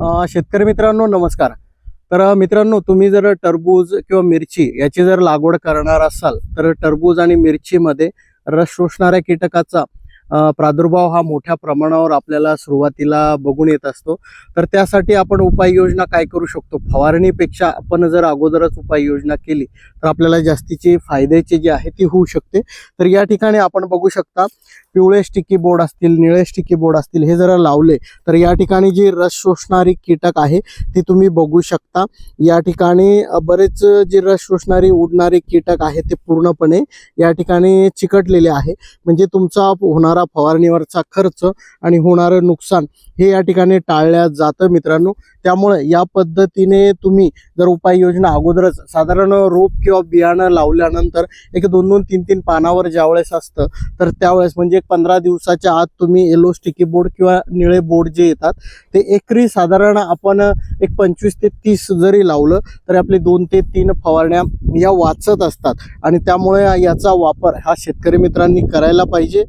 शेतकरी मित्रांनो नमस्कार. तर मित्रांनो तुम्ही जर टरबूज किंवा मिरची याची जर लागवड करणार असाल तर टरबूज आणि मिरचीमध्ये रस शोषणाऱ्या कीटकाचा प्रादुर्भाव हा मोठ्या प्रमाणावर आपल्याला सुरुवातीला बघून येत असतो. तर त्यासाठी आपण उपाययोजना काय करू शकतो? फवारणीपेक्षा आपण जर अगोदरच उपाययोजना केली तर आपल्याला जास्तीची फायद्याची जी आहे ती होऊ शकते. तर या ठिकाणी आपण बघू शकता पिवळे स्टिकी बोर्ड असतील निळे स्टिकी बोर्ड असतील हे जर लावले तर या ठिकाणी जी रस शोषणारी कीटक आहे ती तुम्ही बघू शकता. या ठिकाणी बरेच जे रस शोषणारी उडणारे कीटक आहे ते पूर्णपणे या ठिकाणी चिकटलेले आहे. म्हणजे तुमचा होणारा फवारणीवरचा खर्च आणि होणारं नुकसान हे या ठिकाणी टाळल्या जातं मित्रांनो. त्यामुळे या पद्धतीने तुम्ही जर उपाययोजना अगोदरच साधारण रोप किंवा बियाणं लावल्यानंतर एक दोन दोन तीन तीन पानावर ज्यावेळेस असतं तर त्यावेळेस म्हणजे एक पंधरा दिवसाच्या आत तुम्ही येलो स्टिकी बोर्ड किंवा निळे बोर्ड जे येतात ते एकरी साधारण आपण एक पंचवीस ते तीस जरी लावलं तरी आपले दोन ते तीन फवारण्या या वाचत असतात. आणि त्यामुळे याचा वापर हा शेतकरी मित्रांनी करायला पाहिजे.